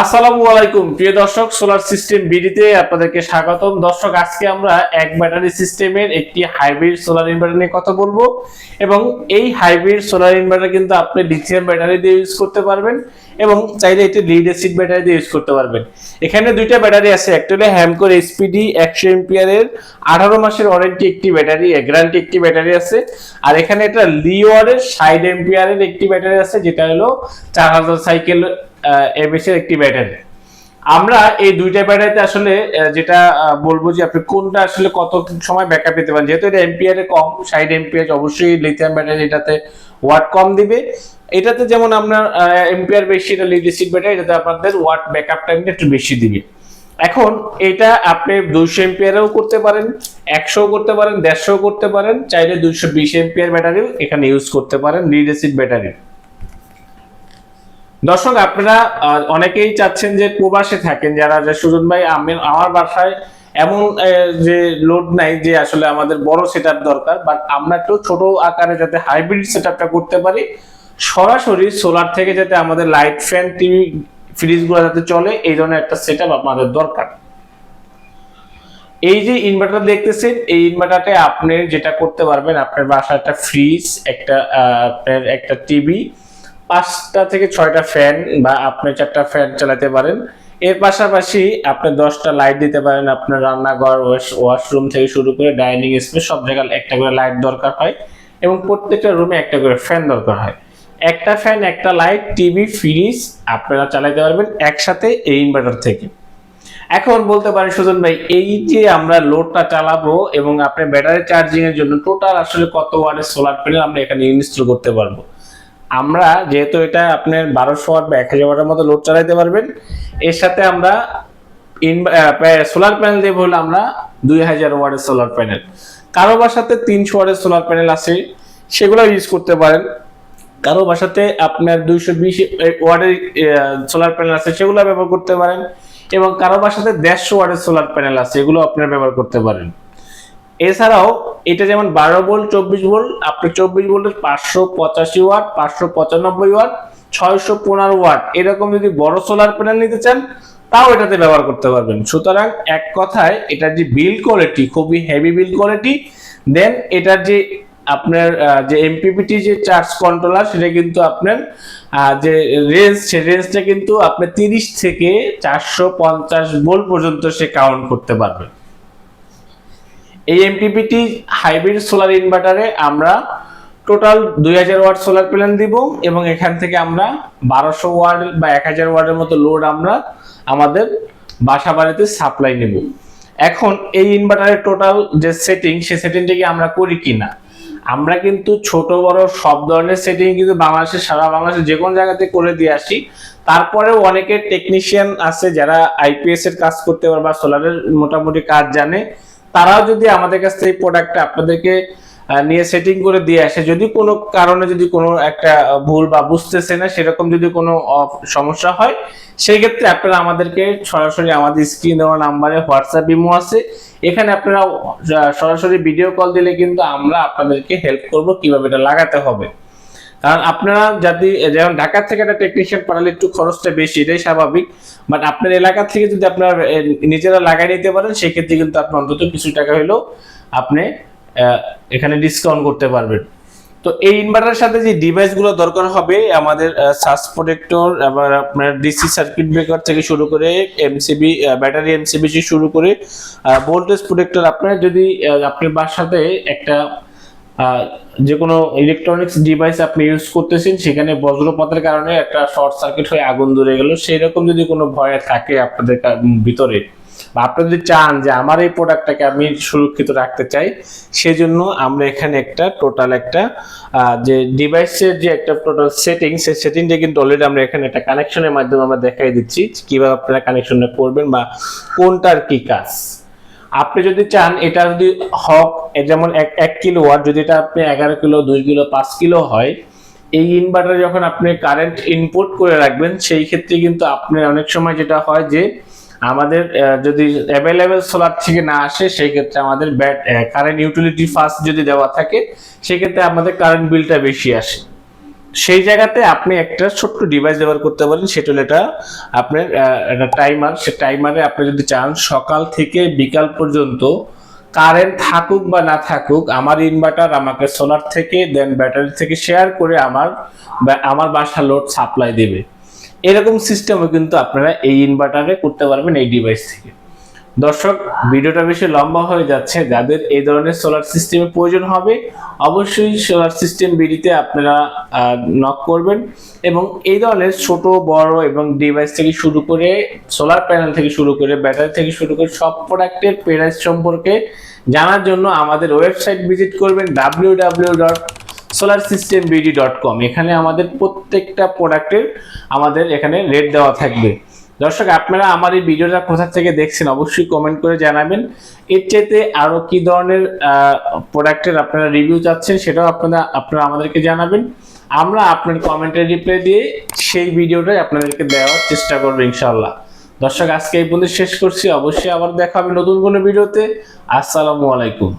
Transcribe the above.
আসসালামু আলাইকুম। প্রিয় দর্শক সোলার সিস্টেম বিডিতে আপনাদেরকে স্বাগতম। দর্শক, আজকে আমরা এক ব্যাটারি সিস্টেমের একটি হাইব্রিড সোলার ইনভার্টার নিয়ে কথা বলব এবং এই হাইব্রিড সোলার ইনভার্টার কিন্তু আপনি লিথিয়াম ব্যাটারি দিয়ে ইউজ করতে পারবেন এবং চাইলে এটি লিড অ্যাসিড ব্যাটারি দিয়ে ইউজ করতে পারবেন। এখানে দুইটা ব্যাটারি আছে, একটা হলো হ্যামকোর এসপিডি একশো এমপিয়ারের আঠারো মাসের ওয়ারেন্টি একটি ব্যাটারি গ্যারান্টি একটি ব্যাটারি আছে। আর এখানে একটা লিওয়ারের ষাট এমপিয়ারের একটি ব্যাটারি আছে, যেটা হলো চার হাজার সাইকেল এমএস এর একটি ব্যাটারি আমরা এই দুইটা ব্যাটারিতে আসলে যেটা বলব যে আপনি কোনটা আসলে কত সময় ব্যাকআপ পেতে পারেন। যেহেতু এটা এম্পিয়ার কম ষাট এম্পিয়ার অবশ্যই লিথিয়াম ব্যাটারি এটাতে ওয়াট কম দিবে। এটাতে যেমন আপনার এম্পিয়ার বেশি, এটা লিড ব্যাটারি এটাতে আপনাদের ওয়াট ব্যাকআপ টাইমটা একটু বেশি দিবে। এখন এটা আপনি দুইশো এম্পিয়ারেও করতে পারেন একশো করতে পারেন দেড়শো করতে পারেন, চাইলে দুইশো বিশ এম্পিয়ার ব্যাটারিও এখানে ইউজ করতে পারেন লিড ব্যাটারি দর্শক, আপনারা অনেকেই চাচ্ছেন যে প্রবাসে থাকেন, যারা যে সুজন ভাই, আমি, আমার বাসায় এমন যে লোড নাই যে আসলে আমাদের বড় সেটআপ দরকার বাট আমরা একটু ছোট আকারে যাতে হাইব্রিড সেটআপটা করতে পারি, সরাসরি সোলার থেকে যাতে আমাদের লাইট ফ্যান টিভি ফ্রিজগুলো যাতে চলে, এই ধরনের একটা সেটআপ আপনাদের দরকার। এই যে ইনভার্টার দেখতেছেন, এই ইনভার্টারটা আপনি যেটা করতে পারবেন, আপনার বাসায় একটা ফ্রিজ একটা আপনার একটা টিভি পাঁচটা থেকে ছয়টা ফ্যান বা আপনি চারটা ফ্যান চালাতে পারেন। এর পাশাপাশি আপনি দশটা লাইট দিতে পারেন আপনার রান্নাঘর, ওয়াশ- ওয়াশরুম থেকে শুরু করে ডাইনিং স্পেস সব জায়গায় একটা করে লাইট দরকার হয় এবং প্রত্যেকটা রুমে একটা করে ফ্যান দরকার হয়। একটা ফ্যান একটা লাইট টিভি ফ্রিজ আপনারা চালাতে পারবেন একসাথে এই ইনভার্টার থেকে। এখন বলতে পারেন সুজন ভাই, এই যে আমরা লোডটা চালাবো এবং আপনি ব্যাটারি চার্জিং এর জন্য টোটাল আসলে কত ওয়াটের সোলার প্যানেল আমরা এখানে ইনস্টল করতে পারব? আমরা যেহেতু এটা আপনার বারোশো ওয়াট বা এক হাজার ওয়াটের মতো লোড চালাতে পারবেন, এর সাথে আমরা সোলার প্যানেল দেবো হলো আমরা দুই হাজার ওয়াটের সোলার প্যানেল কারও বাসাতে তিনশো ওয়াটের সোলার প্যানেল আছে, সেগুলো ইউজ করতে পারেন। কারও বাসাতে আপনার দুইশো বিশ ওয়াটের সোলার প্যানেল আছে, সেগুলো ব্যবহার করতে পারেন। এবং কারও বাসাতে দেড়শো ওয়াটের সোলার প্যানেল আছে, এগুলো আপনারা ব্যবহার করতে পারেন। এছাড়াও এটা যেমন বারো ভোল্ট, চব্বিশ ভোল্ট, আপনি চব্বিশ ভোল্টের পাঁচশো পঁচাশি ওয়াট, পাঁচশো পঁচানব্বই ওয়াট, ছয়শো পনেরো ওয়াট, এরকম যদি বড় সোলার প্যানেল নিতে চান, তাও এটাতে ব্যবহার করতে পারবেন। সুতরাং এক কথায় এটার যে বিল কোয়ালিটি খুবই হেভি বিল কোয়ালিটি দেন এটার যে আপনার যে এমপিপিটি যে চার্জ কন্ট্রোলার সেটা কিন্তু আপনার যে রেঞ্জ সে রেঞ্জটা কিন্তু আপনি তিরিশ থেকে চারশো পঞ্চাশ ভোল্ট পর্যন্ত সে কাউন্ট করতে পারবে এই এমপিপিটি হাইব্রিড সোলার ইনভার্টারে আমরা টোটাল দুই হাজার ওয়াট সোলার প্যানেল দিব এবং এখান থেকে আমরা বারোশো ওয়াট বা এক হাজার ওয়াটের মতো লোড আমরা আমাদের বাসা বাড়িতে সাপ্লাই নেব। এখন এই ইনভার্টারের টোটাল যে সেটিং সে সেটিংটা কি আমরা করি কিনা আমরা কিন্তু ছোট, বড় সব ধরনের সেটিং কিন্তু বাংলাদেশে, সারা বাংলাদেশে যে কোনো জায়গাতে করে দিয়ে আসি। তারপরেও অনেকে টেকনিশিয়ান আছে যারা আইপিএস এর কাজ করতে পারে বা সোলারের মোটামুটি কাজ জানে। তারাও যদি আমাদের কাছ থেকে প্রোডাক্টটা আপনাদেরকে নিয়ে সেটিং করে দিয়ে আসে, যদি কোনো কারণে যদি কোনো একটা ভুল বা বুঝতেছে না, সেরকম যদি কোনো সমস্যা হয় সেই ক্ষেত্রে আপনারা আমাদেরকে সরাসরি আমাদের স্ক্রিন দেওয়া নাম্বারে হোয়াটসঅ্যাপ ইমো আছে। এখানে আপনারা সরাসরি ভিডিও কল দিলে কিন্তু আমরা আপনাদেরকে হেল্প করব কীভাবে এটা লাগাতে হবে। কারণ আপনারা যদি যেমন ঢাকা থেকে একটা টেকনিশিয়ান পাঠালে একটু খরচটা বেশি এটাই স্বাভাবিক। বাট আপনার এলাকা থেকে যদি আপনার নিজেরা লাগাই নিতে পারেন সেক্ষেত্রে কিন্তু আপনি অন্তত কিছু টাকা হলেও আপনি এখানে ডিসকাউন্ট করতে পারবেন। তো এই ইনভার্টারের সাথে যে ডিভাইসগুলো দরকার হবে আমাদের সার্চ প্রোটেক্টর আবার আপনার ডিসি সার্কিট ব্রেকার থেকে শুরু করে এমসিবি ব্যাটারি এমসিবি শুরু করে ভোল্টেজ প্রোটেক্টর আপনার যদি আহ, আপনার বাসাতে একটা যে কোনো ইলেকট্রনিক্স ডিভাইস আপনি ইউজ করতেছেন, সেখানে বজ্রপাতের কারণে একটা শর্ট সার্কিট হয়ে আগুন ধরে গেল। সেই রকম যদি কোনো ভয় থাকে আপনাদের ভিতরে, বা আপনি যদি চান যে আমার এই প্রোডাক্টটাকে আমি সুরক্ষিত রাখতে চাই, সেজন্য আমরা এখানে একটা টোটাল একটা যে ডিভাইসের যে একটা টোটাল সেটিং সেই সেটিংটা কিন্তু অলরেডি আমরা এখানে একটা কানেকশনের মাধ্যমে আমরা দেখাই দিচ্ছি কীভাবে আপনারা কানেকশনটা করবেন বা কোনটার কি কাজ। আপনি যদি চান, এটা যদি হক যেমন এক কিলো ওয়াট, যদি এটা আপনি এগারো কিলো, দুই কিলো, পাঁচ কিলো হয়, এই ইনভার্টার যখন আপনি কারেন্ট ইনপুট করে রাখবেন, সেই ক্ষেত্রে কিন্তু আপনার অনেক সময় যেটা হয় যে, আমাদের যদি অ্যাভেলেবেল সোলার থেকে না আসে, সেই ক্ষেত্রে আমাদের ব্যাট কারেন্ট ইউটিলিটি ফাস্ট যদি দেওয়া থাকে সেক্ষেত্রে আমাদের কারেন্ট বিলটা বেশি আসে। সেই জায়গাতে আপনি একটা ছোট্ট ডিভাইস ব্যবহার করতে পারেন, সেটা হলো এটা আপনার একটা টাইমার সে টাইমারে আপনি যদি চান, সকাল থেকে বিকাল পর্যন্ত কারেন্ট থাকুক বা না থাকুক, আমার ইনভার্টার আমাকে সোলার থেকে দেন ব্যাটারি থেকে শেয়ার করে আমার আমার বাসা লোড সাপ্লাই দেবে। এরকম সিস্টেমও কিন্তু আপনারা এই ইনভার্টারে করতে পারবেন এই ডিভাইস থেকে। দর্শক, ভিডিওটা বেশি লম্বা হয়ে যাচ্ছে। যাদের এই ধরনের সোলার সিস্টেমের প্রয়োজন হবে, অবশ্যই সোলার সিস্টেম বিডিতে আপনারা নক করবেন এবং এই ধরনের ছোট, বড় এবং ডিভাইস থেকে শুরু করে সোলার প্যানেল থেকে শুরু করে ব্যাটারি থেকে শুরু করে সব প্রোডাক্টের প্রাইস সম্পর্কে জানার জন্য আমাদের ওয়েবসাইট ভিজিট করবেন W W dot solar system BD dot com এখানে আমাদের প্রত্যেকটা প্রোডাক্টের আমাদের এখানে রেট দেওয়া থাকবে। দর্শক, আপনারা আমার এই ভিডিওটা কোথা থেকে দেখছেন অবশ্যই কমেন্ট করে জানাবেন। এর চাইতে আরও কি ধরনের প্রোডাক্টের আপনারা রিভিউ চাচ্ছেন সেটাও আপনারা আপনারা আমাদেরকে জানাবেন। আমরা আপনার কমেন্টের রিপ্লাই দিয়ে সেই ভিডিওটাই আপনাদেরকে দেওয়ার চেষ্টা করব ইনশাল্লাহ দর্শক, আজকে এই পর্যন্ত শেষ করছি। অবশ্যই আবার দেখা হবে নতুন কোনো ভিডিওতে। আসসালামু আলাইকুম।